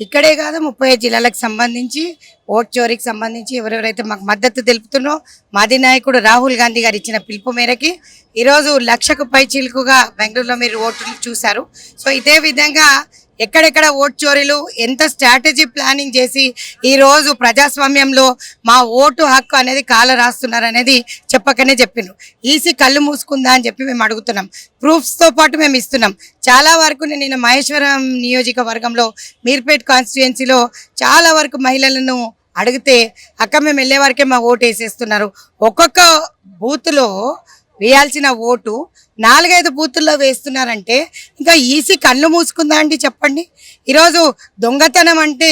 ఇక్కడే కాదు ముప్పై జిల్లాలకు సంబంధించి ఓట్ చోరీకి సంబంధించి ఎవరెవరైతే మాకు మద్దతు తెలుపుతున్నో మాది నాయకుడు రాహుల్ గాంధీ గారు ఇచ్చిన పిలుపు మేరకి ఈరోజు లక్షకు పై చిలుకుగా బెంగళూరులో మీరు ఓట్లు చూశారు. సో ఇదే విధంగా ఎక్కడెక్కడ ఓట్ చోరీలు ఎంత స్ట్రాటజీ ప్లానింగ్ చేసి ఈరోజు ప్రజాస్వామ్యంలో మా ఓటు హక్కు అనేది కాల రాస్తున్నారు అనేది చెప్పకనే చెప్పిండ్రు ఈసీ కళ్ళు మూసుకుందా అని చెప్పి మేము అడుగుతున్నాం. ప్రూఫ్స్తో పాటు మేము ఇస్తున్నాం. చాలా వరకు నేను మహేశ్వరం నియోజకవర్గంలో మీర్పేట్ కాన్స్టిట్యుయెన్సీలో చాలా వరకు మహిళలను అడిగితే అక్క మేము వెళ్ళే వరకే మా ఓటు వేసేస్తున్నారు. ఒక్కొక్క బూత్లో వేయాల్సిన ఓటు నాలుగైదు బూతుల్లో వేస్తున్నారంటే ఇంకా ఈసీ కళ్ళు మూసుకుందా అండి చెప్పండి? ఈరోజు దొంగతనం అంటే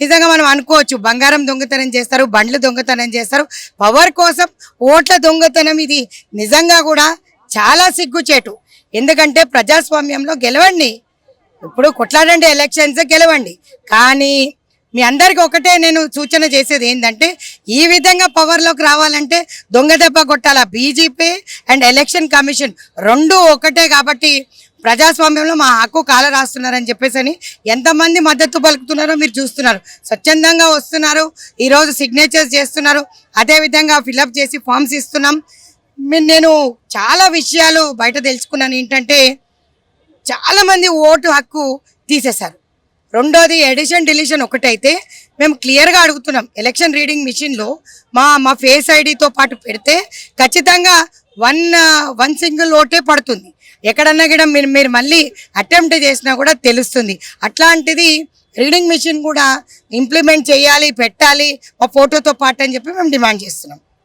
నిజంగా మనం అనుకోవచ్చు బంగారం దొంగతనం చేస్తారు బండ్లు దొంగతనం చేస్తారు. పవర్ కోసం ఓట్ల దొంగతనం ఇది నిజంగా కూడా చాలా సిగ్గుచేటు. ఎందుకంటే ప్రజాస్వామ్యంలో గెలవండి. ఇప్పుడు కొట్లాడండి ఎలక్షన్స్ గెలవండి. కానీ మీ అందరికి ఒకటే నేను సూచన చేసేది ఏంటంటే ఈ విధంగా పవర్లోకి రావాలంటే దొంగదెబ్బ కొట్టాల బీజేపీ అండ్ ఎలక్షన్ కమిషన్ రెండు ఒకటే కాబట్టి ప్రజాస్వామ్యంలో మా హక్కు కాల రాస్తున్నారని చెప్పేసి అని ఎంతమంది మద్దతు పలుకుతున్నారో మీరు చూస్తున్నారు. స్వచ్ఛందంగా వస్తున్నారు. ఈరోజు సిగ్నేచర్స్ చేస్తున్నారు. అదేవిధంగా ఫిలప్ చేసి ఫామ్స్ ఇస్తున్నాం. మీ- నేను చాలా విషయాలు బయట తెలుసుకున్నాను. ఏంటంటే చాలామంది ఓటు హక్కు తీసేశారు. రెండోది ఎడిషన్ డిలీషన్ ఒకటైతే మేము క్లియర్గా అడుగుతున్నాం. ఎలక్షన్ రీడింగ్ మిషన్లో మా మా ఫేస్ ఐడితో పాటు పెడితే ఖచ్చితంగా వన్ వన్ సింగిల్ ఓటే పడుతుంది. ఎక్కడన్నా కూడా మీరు మీరు మళ్ళీ అటెంప్ట్ చేసినా కూడా తెలుస్తుంది. అట్లాంటిది రీడింగ్ మిషన్ కూడా ఇంప్లిమెంట్ చేయాలి పెట్టాలి మా ఫోటోతో పాటు అని చెప్పి మేము డిమాండ్ చేస్తున్నాం.